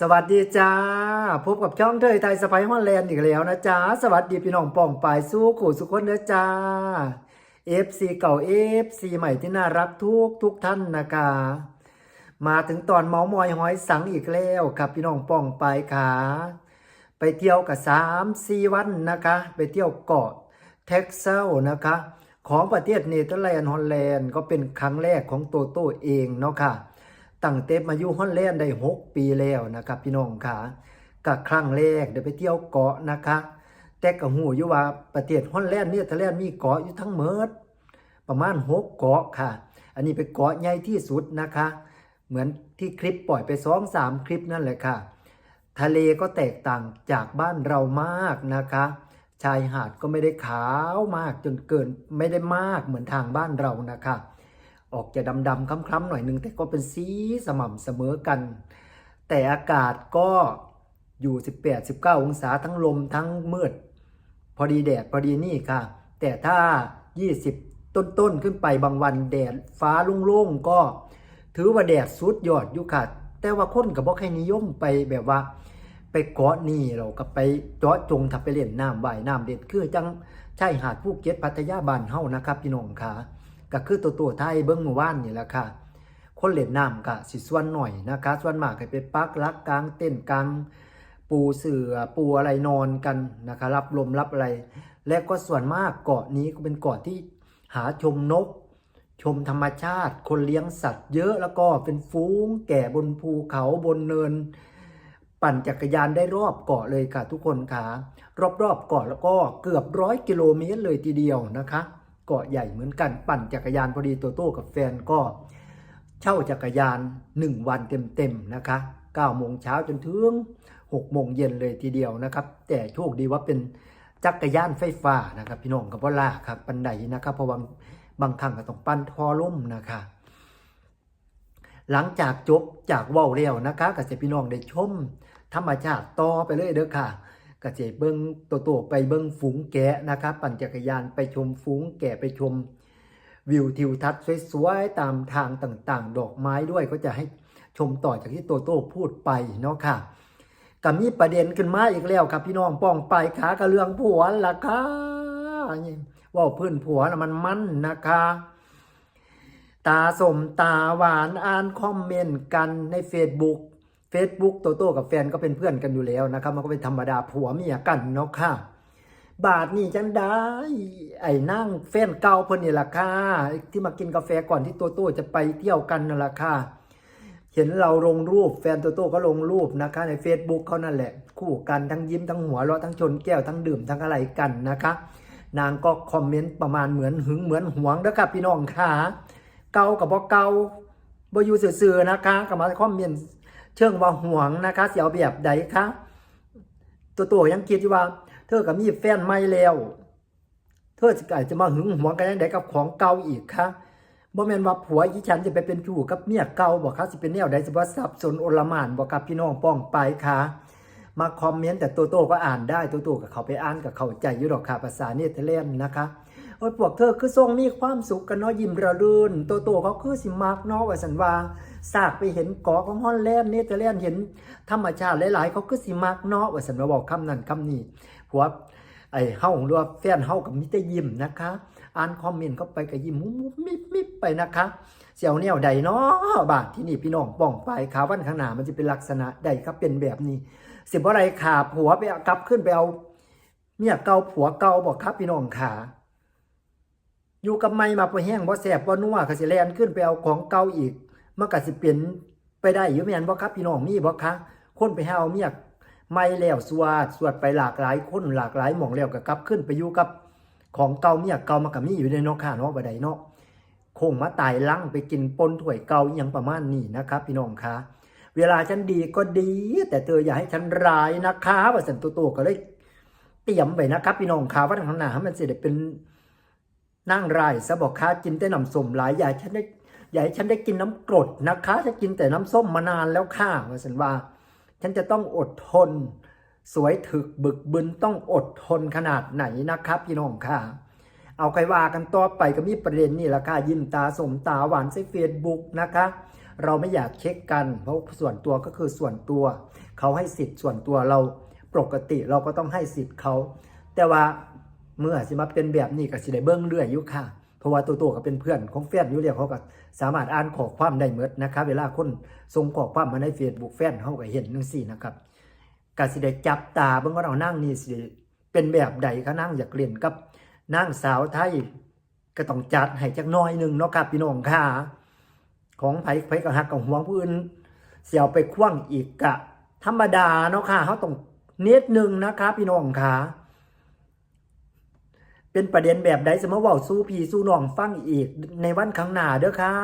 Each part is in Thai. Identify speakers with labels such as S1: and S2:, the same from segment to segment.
S1: สวัสดีจ้า พบกับช่องเทยไทยสไปฮอลแลนด์อีกแล้วนะจ๊ะสวัสดีพี่น้องป่องปายสู้ขู่สุขคนเด้อจ้า FC เก่า FC ใหม่ที่น่ารักทุกทุกท่านนะคะมาถึงตอนเมามอยหอยสังอีกแล้วครับพี่น้องป่องปายขาไปเที่ยวกับสามสี่วันนะคะ ไปเที่ยวเกาะเท็กซัสนะคะ ของประเทศเนเธอร์แลนด์ฮอลแลนด์ก็เป็นครั้งแรกของโตโต้เองเนาะค่ะ ตั้งเต็มมาอยู่ฮอลแลนด์ได้ 6 ปีแล้วนะครับพี่น้องค่ะกับครั้งแรกได้ไปเที่ยวเกาะนะคะ แต่ก็หูอยู่ว่าประเทศฮอลแลนด์เนี่ยทะเลมีเกาะอยู่ทั้งหมดประมาณ 6 เกาะค่ะ อันนี้เป็นเกาะใหญ่ที่สุดนะคะ เหมือนที่คลิปปล่อยไปสองสามคลิปนั่นแหละค่ะ ทะเลก็แตกต่างจากบ้านเรามากนะคะชายหาดก็ไม่ได้ขาวมากจนเกินไม่ได้มากเหมือนทางบ้านเรานะคะ ออกจะดำๆคล้ำๆหน่อยนึงแต่ก็เป็นสีสม่ำเสมอกัน แต่อากาศก็อยู่ 18-19 องศาทั้งลมทั้งมืด พอดีแดดพอดีนี่ค่ะ แต่ถ้า 20 ต้นๆ ขึ้นไปบางวันแดดฟ้าโล่งๆ ก็ถือว่าแดดสุดยอดอยู่ค่ะ แต่ว่าคนกับบ่ใครนิยมไปแบบว่า ไปเกาะนี่เราก็ไปเจาะจงทับไปเล่นน้ำว่ายน้ำเด็ดคือจังชายหาดภูเก็ตพัทยาบ้านเฮานะครับพี่น้องค่ะ ก็คือตัวตัวไทยเบิ้งเมื่อวานนี่แหละค่ะ คนเล่นน้ำก็สิส่วนหน่อยนะคะ ส่วนมากก็ไปปักลักกลางเต้นกลางปูเสือปูอะไรนอนกันนะคะ รับลมรับอะไร และก็ส่วนมากเกาะนี้ก็เป็นเกาะที่หาชมนก ชมธรรมชาติ คนเลี้ยงสัตว์เยอะแล้วก็เป็นฟูงแก่บนภูเขาบนเนิน ปั่นจักรยานได้รอบเกาะเลยค่ะทุกคนค่ะ รอบๆเกาะแล้วก็เกือบร้อยกิโลเมตรเลยทีเดียวนะคะ เกาะใหญ่เหมือนกันปั่นจักรยานพอดีโตโต้กับแฟนก็เช่าจักรยาน 1 วันเต็มๆนะคะ9โมงเช้าจนถึง6โมงเย็นเลยทีเดียวนะครับ แต่โชคดีว่าเป็นจักรยานไฟฟ้านะครับพี่น้องกับว่าลาครับปันไดนะครับเพราะว่าบางครั้งก็ต้องปั้นทอล่มนะคะหลังจากจบจากว่าวแล้วนะคะก็จะพี่น้องได้ชม ธรรมชาติต่อไปเลยเด้อค่ะ ก็จะเบิ้งตัวตัวๆไปเบิ้งฝูงแกะนะคะปั่นจักรยานไปชมฝูงแกะไปชมวิวทิวทัศน์สวยๆตามทางต่างๆ ดอกไม้ด้วยก็จะให้ชมต่อจากที่โตโต้พูดไปเนาะค่ะก็มีประเด็นขึ้นมาอีกแล้วครับพี่น้องป้องไปขากระเรื่องผัวล่ะค่ะว่าเพื่อนผัวนะมันมันนะคะ ตาสมตาหวานอ่านคอมเมนต์กันใน Facebook Facebook โตโต้กับแฟนก็เป็นเพื่อนกันอยู่แล้วนะครับ มันก็เป็นธรรมดาผัวเมียกันเนาะค่ะ บาทนี่จังได้ไอ้นั่งแฟนเก่าเพิ่นนี่ละค่ะที่มากินกาแฟก่อนที่โตโต้จะไปเที่ยวกันนั่นละค่ะเห็นเราลงรูปแฟนโตโต้ก็ลงรูปนะคะ ใน Facebook เขานั่นแหละ คู่กันทั้งยิ้มทั้งหัวเราะทั้งชนแก้วทั้งดื่มทั้งอะไรกันนะคะ นางก็คอมเมนต์ประมาณเหมือนหึงเหมือนหวงนะครับพี่น้องค่ะเกากับบ่เกาบ่อยู่ซื่อๆนะคะก็มาคอมเมนต์ เชิงว่าห่วงนะคะเสียวแบบใดคะตัวตัวยังคิดว่า เธอก็มีแฟนใหม่แล้ว เธอจะอาจจะมาหึงหวงกันยังไงกับของเก่าอีกคะบ่แม่นว่าผัวอีฉันจะไปเป็นชู้กับเมียเก่าบ่คะสิเป็นแนวใดสิว่าสับสนโอลหม่านบ่กับพี่น้องป้องไปค่ะมาคอมเมนต์แต่ตัวโตก็อ่านได้ตัวโตก็เขาไปอ่านก็เขาใจยู่ดอกค่ะภาษาเนเธอร์แลนด์นะคะโอ้ยพวกเธอคือทรงมีความสุขกันเนาะยิ้มระรื่นโตโตเขาคือสิมักเนาะว่าสันว่า สากไปเห็นกาะของฮอลแลนด์เนเธอร์แลนด์เห็นธรรมชาติหลาย ๆ เขาคือสิมักเนาะว่าสันว่าบอกคำนั้นคำนี้ผัวไอ้เฮาหรือว่าแฟนเฮากับมิแต่ยิ้มนะคะ อ่านคอมเมนต์เข้าไปก็ยิ้มมุบมิบมิบไปนะคะเสี่ยวแนวใดเนาะบาทที่นี่พี่น้องป้องไปขาวันข้างหน้ามันจะเป็นลักษณะใดครับเป็นแบบนี้ สิบ่อะไรขาผัวไปเอากลับขึ้นไปเอาเมียเกาผัวเกาบอกครับพี่น้องขาอยู่กับไม่มาพอแห้งบ่แสบบ่นัวก็สิแลนขึ้นไปเอาของเกาอีก มันก็สิเป็นไปได้อยู่แม่นบ่ครับพี่น้องมีบ่คะคนไปหาเอาเมียไม่แล้วสวดสวดไปหลากหลายคนหลากหลายหม่องแล้วก็กลับขึ้นไปอยู่กับ ของเก่าเมียเก่ามันก็มีอยู่ในเนาะค่ะเนาะบ่ได้เนาะคงมาตายลังไปกินปนถ้วยเก่าอหยังประมาณนี้นะครับ พี่น้องคะเวลาฉันดีก็ดี แต่เธออย่าให้ฉันร้ายนะคะว่าสันตุโตก็เลยเตรียมไปนะครับ พี่น้องขาว่าทางหน้ามันเสิได้เป็นนั่งรายซะบอกค้ากินแต่น้ำสมหลายอย่าฉันได้ อย่าให้ฉันได้กินน้ำกรดนะคะจะกินแต่น้ำส้มมานานแล้วค่ะว่าสันว่า ฉันจะต้องอดทน สวยถึกบึกบึนต้องอดทนขนาดไหนนะครับพี่น้องค่ะ เอาใครว่ากันต่อไปก็มีประเด็นนี่แหละค่ะยิ้มตาสมตาหวานใส่เฟซบุ๊กนะคะ เราไม่อยากเช็คกัน เพราะส่วนตัวก็คือส่วนตัว เขาให้สิทธิ์ส่วนตัวเราปกติเราก็ต้องให้สิทธิ์เขา แต่ว่าเมื่อสิมาเป็นแบบนี้ก็สิได้เบิ้งเรื่อยอยู่ค่ะ เพราะว่าตัวตัวก็เป็นเพื่อนของแฟนอยู่แล้วเขาก็สามารถอ่านข้อความได้เมดนะครับ เวลาคนส่งข้อความมาใน Facebook แฟนเขาก็เห็นจังซี่นะครับก็สิได้จับตาเบิ่งว่าเรานั่งนี่สิเป็นแบบใดคะนั่งอยากเรียนกับนางสาวไทยก็ต้องจัดให้จักน้อยหนึ่งเนาะครับพี่น้องค่ะของไผไผก็ฮักกับห่วงผู้อื่นเสียวไปคว้างอีกกะ ธรรมดาเนาะค่ะเขาต้องเน็ดหนึ่งนะคะพี่น้องค่ะ เป็นประเด็นแบบใดสมมติว่าสู้พี่สู้น้องฟังอีกในวันข้างหน้าเด้อค่ะ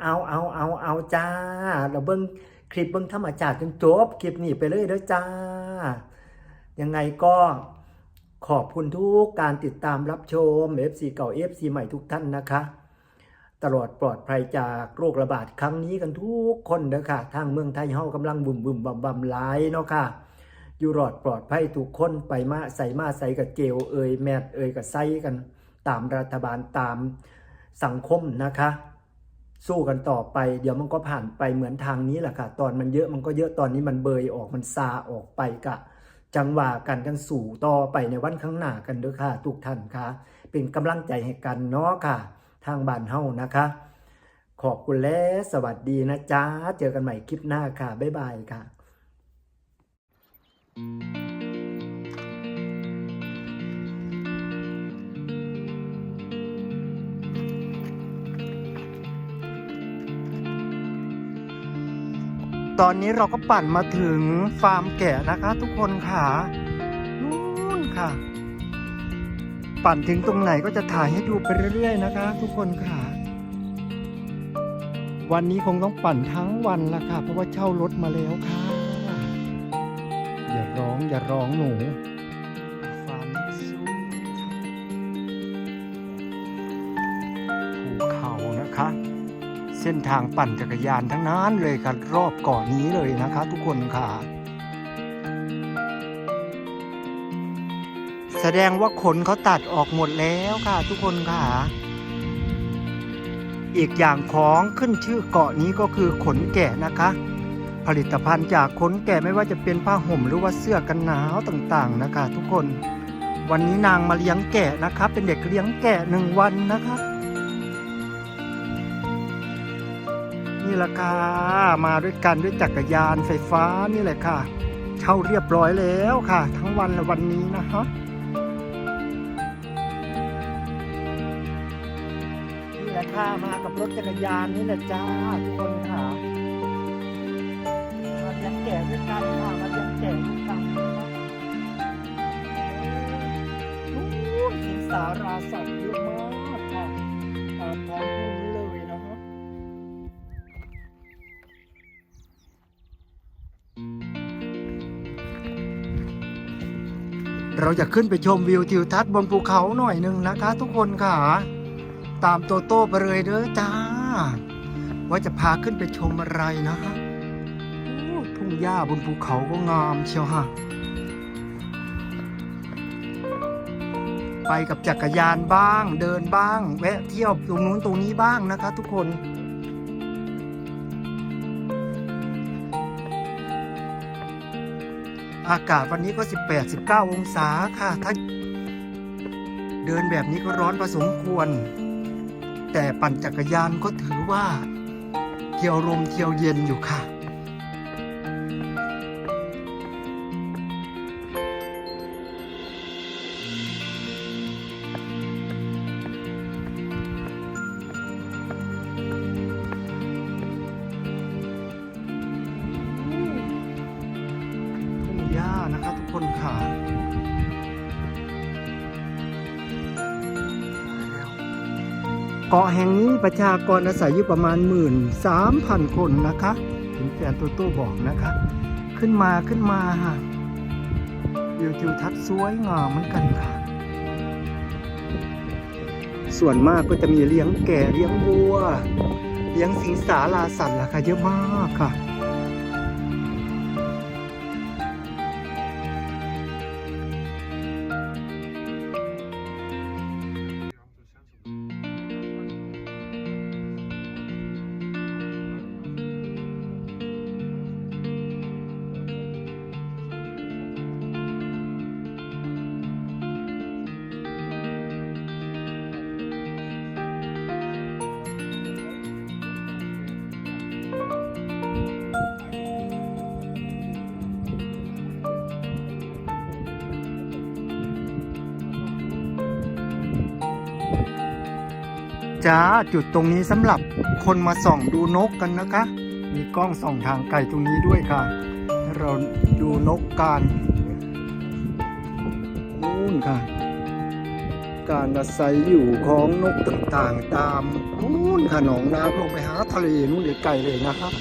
S1: เอาเอาเอาเอาจ้า เราเบิ้งคลิปเบิ้งธรรมชาติจนจบคลิปนี้ไปเลยเด้อจ้า ยังไงก็ขอบคุณทุกการติดตามรับชม FC เก่า FC ใหม่ทุกท่านนะคะ ตลอดปลอดภัยจากโรคระบาดครั้งนี้กันทุกคนเด้อค่ะ ทางเมืองไทยเฮากำลังบุ่มบุ่มบำบำหลายเนาะค่ะ อยู่รอดปลอดภัยทุกคนไปมาใส่มาใส่กับเจลเอยแมดเอยกับไซกันตามรัฐบาลตามสังคมนะคะ สู้กันต่อไป เดี๋ยวมันก็ผ่านไปเหมือนทางนี้แหละค่ะ ตอนมันเยอะมันก็เยอะตอนนี้มันเบยออกมันซาออกไปกะ จังหวะกันกันสู่ต่อไปในวันข้างหน้ากันด้อค่ะ ทุกท่านค่ะ เป็นกำลังใจให้กันเนาะค่ะ ทางบ้านเฮานะคะ ขอบคุณและสวัสดีนะจ๊ะเจอกันใหม่คลิปหน้าค่ะบ๊ายบายค่ะ ตอนนี้เราก็ปั่นมาถึงฟาร์มแกะนะคะ ทุกคนค่ะนู่นค่ะ ปั่นถึงตรงไหนก็จะถ่ายให้ดูไปเรื่อยๆนะคะ ทุกคนค่ะ วันนี้คงต้องปั่นทั้งวันละค่ะ เพราะว่าเช่ารถมาแล้วค่ะ อย่าร้องอย่าร้องหนูฟามซูภูเขานะคะ เส้นทางปั่นจักรยานทั้งนั้นเลยค่ะรอบเกาะนี้เลยนะคะ ทุกคนค่ะ แสดงว่าขนเขาตัดออกหมดแล้วค่ะ ทุกคนค่ะอีกอย่างของขึ้นชื่อเกาะนี้ก็คือขนแกะนะคะ ผลิตภัณฑ์จากขนแกะไม่ว่าจะเป็นผ้าห่มหรือว่าเสื้อกันหนาวต่างๆนะคะ ทุกคน วันนี้นางมาเลี้ยงแกะนะคะเป็นเด็กเลี้ยงแกะหนึ่งวันนะคะนี่แหละค่ะมาด้วยกันด้วยจักรยานไฟฟ้านี่แหละค่ะ เช่าเรียบร้อยแล้วค่ะ ทั้งวันและวันนี้นะฮะนี่แหละค่ะมากับรถจักรยานนี่แหละจ้าทุกคน ก่ด้วยกันค่ะมาเลี้ยงแก่ด้วยกันนะคะนู้นสิงสาราสัตว์เยอะมากค่ะตามท้องทุ่งเลยนะฮะเราจะขึ้นไปชมวิวทิวทัศน์บนภูเขาหน่อยหนึ่งนะคะ ทุกคนค่ะ ตามโตโต้ไปเลยเด้อจ้า ว่าจะพาขึ้นไปชมอะไรนะฮะ หญ้าบนภูเขาก็งามเชียวฮะ ไปกับจักรยานบ้าง เดินบ้าง แวะเที่ยวตรงนู้นตรงนี้บ้างนะคะ ทุกคน อากาศวันนี้ก็ 18 19 องศาค่ะ ถ้าเดินแบบนี้ก็ร้อนพอสมควร แต่ปั่นจักรยานก็ถือว่าเที่ยวลมเที่ยวเย็นอยู่ค่ะ นะคะทุกคนค่ะเกาะแห่งนี้ประชากรอาศัยอยู่ประมาณหมื่นสามพันคนนะคะถึงแฟนโตโต้บอกนะคะ ขึ้นมาขึ้นมาค่ะวิวทิวทัศน์สวยงามเหมือนกันค่ะ ส่วนมากก็จะมีเลี้ยงแก่เลี้ยงวัว เลี้ยงสิงสาราสัตว์ล่ะค่ะเยอะมากค่ะ จ้าจุดตรงนี้สำหรับคนมาส่องดูนกกันนะคะ มีกล้องส่องทางไกลตรงนี้ด้วยค่ะ เราดูนกกันนู่นค่ะ การอาศัยอยู่ของนกต่างๆ ตามนู่นค่ะหนองน้ำลงไปหาทะเลนู่นไกลเลยนะครับ